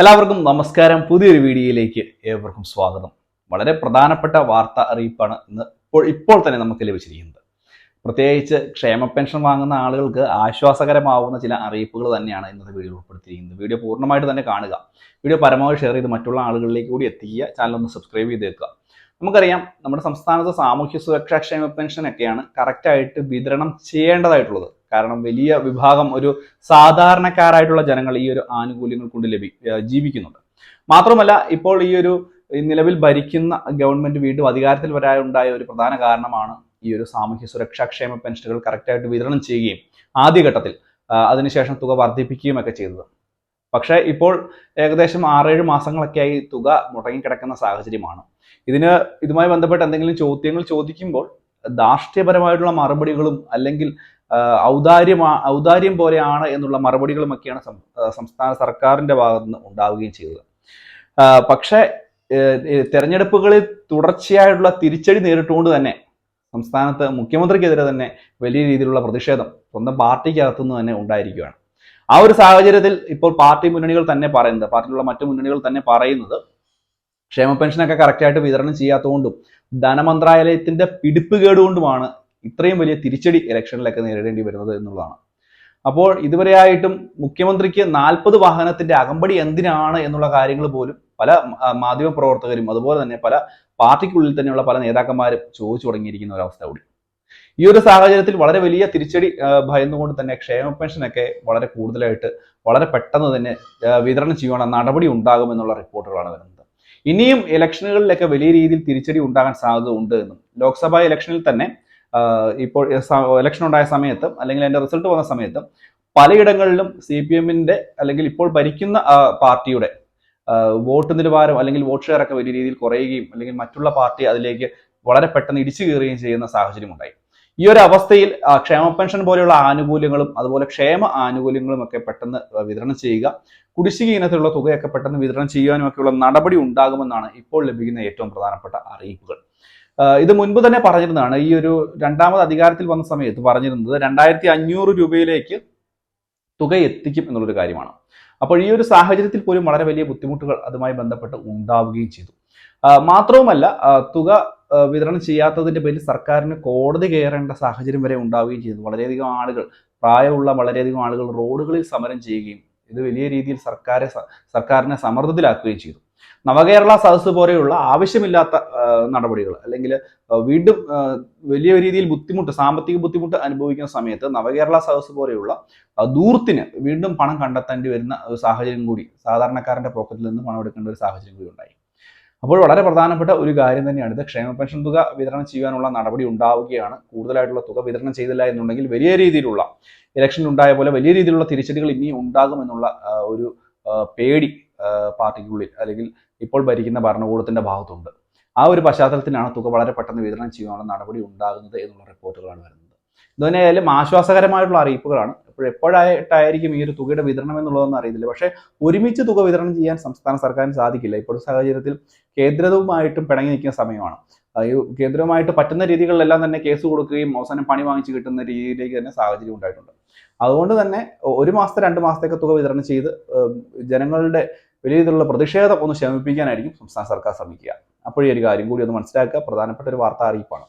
എല്ലാവർക്കും നമസ്കാരം. പുതിയൊരു വീഡിയോയിലേക്ക് ഏവർക്കും സ്വാഗതം. വളരെ പ്രധാനപ്പെട്ട വാർത്ത അറിയിപ്പാണ് ഇന്ന് ഇപ്പോൾ ഇപ്പോൾ തന്നെ നമുക്ക് ലഭിച്ചിരിക്കുന്നത്. പ്രത്യേകിച്ച് ക്ഷേമ പെൻഷൻ വാങ്ങുന്ന ആളുകൾക്ക് ആശ്വാസകരമാവുന്ന ചില അറിയിപ്പുകൾ തന്നെയാണ് ഇന്നത്തെ വീഡിയോ ഉൾപ്പെടുത്തിയിരിക്കുന്നത്. വീഡിയോ പൂർണമായിട്ട് തന്നെ കാണുക. വീഡിയോ പരമാവധി ഷെയർ ചെയ്ത് മറ്റുള്ള ആളുകളിലേക്ക് കൂടി എത്തിക്കുക. ചാനൽ ഒന്ന് സബ്സ്ക്രൈബ് ചെയ്തേക്കുക നമുക്കറിയാം നമ്മുടെ സംസ്ഥാനത്ത് സാമൂഹ്യ സുരക്ഷാ ക്ഷേമ പെൻഷൻ ഒക്കെയാണ് കറക്റ്റായിട്ട് വിതരണം ചെയ്യേണ്ടതായിട്ടുള്ളത്. കാരണം വലിയ വിഭാഗം ഒരു സാധാരണക്കാരായിട്ടുള്ള ജനങ്ങൾ ഈ ഒരു ആനുകൂല്യങ്ങൾ കൊണ്ട് ലഭി ജീവിക്കുന്നുണ്ട്. മാത്രമല്ല ഇപ്പോൾ ഈ ഒരു നിലവിൽ ഭരിക്കുന്ന ഗവൺമെന്റ് വീണ്ടും അധികാരത്തിൽ വരാനുണ്ടായ ഒരു പ്രധാന കാരണമാണ് ഈ ഒരു സാമൂഹ്യ സുരക്ഷാ ക്ഷേമ പെൻഷനുകൾ കറക്റ്റായിട്ട് വിതരണം ചെയ്യുകയും ആദ്യഘട്ടത്തിൽ അതിനുശേഷം തുക വർദ്ധിപ്പിക്കുകയും ഒക്കെ ചെയ്തത്. പക്ഷേ ഇപ്പോൾ ഏകദേശം ആറേഴ് മാസങ്ങളൊക്കെയായി തുക മുടങ്ങിക്കിടക്കുന്ന സാഹചര്യമാണ്. ഇതിന് ഇതുമായി ബന്ധപ്പെട്ട് എന്തെങ്കിലും ചോദ്യങ്ങൾ ചോദിക്കുമ്പോൾ ധാർഷ്ട്യപരമായിട്ടുള്ള മറുപടികളും അല്ലെങ്കിൽ ഔദാര്യമാ ഔദാര്യം പോലെയാണ് എന്നുള്ള മറുപടികളുമൊക്കെയാണ് സംസ്ഥാന സർക്കാരിന്റെ ഭാഗത്ത് നിന്ന് ഉണ്ടാവുകയും ചെയ്തത്. പക്ഷേ തെരഞ്ഞെടുപ്പുകളിൽ തുടർച്ചയായിട്ടുള്ള തിരിച്ചടി നേരിട്ടുകൊണ്ട് തന്നെ സംസ്ഥാനത്ത് മുഖ്യമന്ത്രിക്കെതിരെ തന്നെ വലിയ രീതിയിലുള്ള പ്രതിഷേധം സ്വന്തം പാർട്ടിക്കകത്തുനിന്ന് തന്നെ ഉണ്ടായിരിക്കുകയാണ്. ആ ഒരു സാഹചര്യത്തിൽ ഇപ്പോൾ പാർട്ടി മുന്നണികൾ തന്നെ പറയുന്നത് പാർട്ടിയിലുള്ള മറ്റു മുന്നണികൾ തന്നെ പറയുന്നത് ക്ഷേമ പെൻഷനൊക്കെ കറക്റ്റായിട്ട് വിതരണം ചെയ്യാത്തതുകൊണ്ടും ധനമന്ത്രാലയത്തിന്റെ പിടിപ്പ് കൊണ്ടുമാണ് ഇത്രയും വലിയ തിരിച്ചടി ഇലക്ഷനിലൊക്കെ നേരിടേണ്ടി വരുന്നത് എന്നുള്ളതാണ്. അപ്പോൾ ഇതുവരെയായിട്ടും മുഖ്യമന്ത്രിക്ക് നാൽപ്പത് വാഹനത്തിന്റെ അകമ്പടി എന്തിനാണ് എന്നുള്ള കാര്യങ്ങൾ പോലും പല മാധ്യമ പ്രവർത്തകരും അതുപോലെ തന്നെ പല പാർട്ടിക്കുള്ളിൽ തന്നെയുള്ള പല നേതാക്കന്മാരും ചോദിച്ചു തുടങ്ങിയിരിക്കുന്ന ഒരവസ്ഥ കൂടി. ഈ ഒരു സാഹചര്യത്തിൽ വളരെ വലിയ തിരിച്ചടി ഭയന്നുകൊണ്ട് തന്നെ ക്ഷേമ പെൻഷനൊക്കെ വളരെ കൂടുതലായിട്ട് വളരെ പെട്ടെന്ന് തന്നെ വിതരണം ചെയ്യാനുള്ള നടപടി ഉണ്ടാകുമെന്നുള്ള റിപ്പോർട്ടുകളാണ് വരുന്നത്. ഇനിയും ഇലക്ഷനുകളിലൊക്കെ വലിയ രീതിയിൽ തിരിച്ചടി ഉണ്ടാകാൻ സാധ്യത ഉണ്ട് എന്നും ലോക്സഭാ ഇലക്ഷനിൽ തന്നെ ഇപ്പോൾ ഇലക്ഷൻ ഉണ്ടായ സമയത്തും അല്ലെങ്കിൽ അതിന്റെ റിസൾട്ട് വന്ന സമയത്തും പലയിടങ്ങളിലും സി പി എമ്മിന്റെ അല്ലെങ്കിൽ ഇപ്പോൾ ഭരിക്കുന്ന പാർട്ടിയുടെ വോട്ട് നിലവാരം അല്ലെങ്കിൽ വോട്ട് ഷെയർ ഒക്കെ വലിയ രീതിയിൽ കുറയുകയും അല്ലെങ്കിൽ മറ്റുള്ള പാർട്ടി അതിലേക്ക് വളരെ പെട്ടെന്ന് ഇടിച്ചു കയറുകയും ചെയ്യുന്ന സാഹചര്യം ഉണ്ടായി. ഈ ഒരു അവസ്ഥയിൽ ക്ഷേമ പെൻഷൻ പോലെയുള്ള ആനുകൂല്യങ്ങളും അതുപോലെ ക്ഷേമ ആനുകൂല്യങ്ങളും ഒക്കെ പെട്ടെന്ന് വിതരണം ചെയ്യുക കുടിശ്ശിക ഇനത്തിലുള്ള തുകയൊക്കെ പെട്ടെന്ന് വിതരണം ചെയ്യാനും ഒക്കെയുള്ള നടപടി ഉണ്ടാകുമെന്നാണ് ഇപ്പോൾ ലഭിക്കുന്ന ഏറ്റവും പ്രധാനപ്പെട്ട അറിയിപ്പുകൾ. ഇത് മുൻപ് തന്നെ പറഞ്ഞിരുന്നതാണ്. ഈ ഒരു രണ്ടാമത് അധികാരത്തിൽ വന്ന സമയത്ത് പറഞ്ഞിരുന്നത് രണ്ടായിരത്തി അഞ്ഞൂറ് രൂപയിലേക്ക് തുക എത്തിക്കും എന്നുള്ളൊരു കാര്യമാണ്. അപ്പോൾ ഈ ഒരു സാഹചര്യത്തിൽ പോലും വളരെ വലിയ ബുദ്ധിമുട്ടുകൾ അതുമായി ബന്ധപ്പെട്ട് ഉണ്ടാവുകയും ചെയ്തു. മാത്രവുമല്ല തുക വിതരണം ചെയ്യാത്തതിന്റെ പേരിൽ സർക്കാരിന് കോടതി കയറേണ്ട സാഹചര്യം വരെ ഉണ്ടാവുകയും ചെയ്തു. വളരെയധികം ആളുകൾ പ്രായമുള്ള വളരെയധികം ആളുകൾ റോഡുകളിൽ സമരം ചെയ്യുകയും ഇത് വലിയ രീതിയിൽ സർക്കാരെ സർക്കാരിനെ സമ്മർദ്ദത്തിലാക്കുകയും ചെയ്തു. നവകേരള സദസ്സ് പോലെയുള്ള ആവശ്യമില്ലാത്ത നടപടികൾ അല്ലെങ്കിൽ വീണ്ടും വലിയ രീതിയിൽ ബുദ്ധിമുട്ട് സാമ്പത്തിക ബുദ്ധിമുട്ട് അനുഭവിക്കുന്ന സമയത്ത് നവകേരള സദസ്സ് പോലെയുള്ള ദൂർത്തിന് വീണ്ടും പണം കണ്ടെത്തേണ്ടി വരുന്ന ഒരു സാഹചര്യം കൂടി സാധാരണക്കാരന്റെ പോക്കറ്റിൽ നിന്ന് പണം എടുക്കേണ്ട ഒരു സാഹചര്യം കൂടി ഉണ്ടായി. അപ്പോൾ വളരെ പ്രധാനപ്പെട്ട ഒരു കാര്യം തന്നെയാണ് ഇത് ക്ഷേമ പെൻഷൻ തുക വിതരണം ചെയ്യാനുള്ള നടപടി ഉണ്ടാവുകയാണ്. കൂടുതലായിട്ടുള്ള തുക വിതരണം ചെയ്തില്ല എന്നുണ്ടെങ്കിൽ വലിയ രീതിയിലുള്ള ഇലക്ഷൻ ഉണ്ടായ പോലെ വലിയ രീതിയിലുള്ള തിരിച്ചടികൾ ഇനിയും ഉണ്ടാകുമെന്നുള്ള ഒരു പേടി പാർട്ടിക്കുള്ളിൽ അല്ലെങ്കിൽ ഇപ്പോൾ ഭരിക്കുന്ന ഭരണകൂടത്തിന്റെ ഭാഗത്തുണ്ട്. ആ ഒരു പശ്ചാത്തലത്തിലാണ് തുക വളരെ പെട്ടെന്ന് വിതരണം ചെയ്യാനുള്ള നടപടി ഉണ്ടാകുന്നത് എന്നുള്ള റിപ്പോർട്ടുകളാണ് വരുന്നത്. ഇതുതന്നെയായാലും ആശ്വാസകരമായിട്ടുള്ള അറിയിപ്പുകളാണ്. ഇപ്പോൾ എപ്പോഴായിട്ടായിരിക്കും ഈ ഒരു തുകയുടെ വിതരണം എന്നുള്ളതൊന്നും അറിയില്ല പക്ഷേ ഒരുമിച്ച് തുക വിതരണം ചെയ്യാൻ സംസ്ഥാന സർക്കാരിന് സാധിക്കില്ല. ഇപ്പോഴത്തെ സാഹചര്യത്തിൽ കേന്ദ്രവുമായിട്ടും പിണങ്ങി നിൽക്കുന്ന സമയമാണ്. കേന്ദ്രവുമായിട്ട് പറ്റുന്ന രീതികളിലെല്ലാം തന്നെ കേസ് കൊടുക്കുകയും അവസാനം പണി വാങ്ങിച്ച് കിട്ടുന്ന രീതിയിലേക്ക് തന്നെ സാഹചര്യം ഉണ്ടായിട്ടുണ്ട്. അതുകൊണ്ട് തന്നെ ഒരു മാസത്തെ രണ്ട് മാസത്തേക്ക് തുക വിതരണം ചെയ്ത് ജനങ്ങളുടെ വലിയ രീതിയിലുള്ള പ്രതിഷേധം ഒന്ന് ശമിപ്പിക്കാനായിരിക്കും സംസ്ഥാന സർക്കാർ ശ്രമിക്കുക. അപ്പോഴേ ഒരു കാര്യം കൂടി ഒന്ന് മനസ്സിലാക്കുക. പ്രധാനപ്പെട്ട ഒരു വാർത്താ അറിയിപ്പാണ്.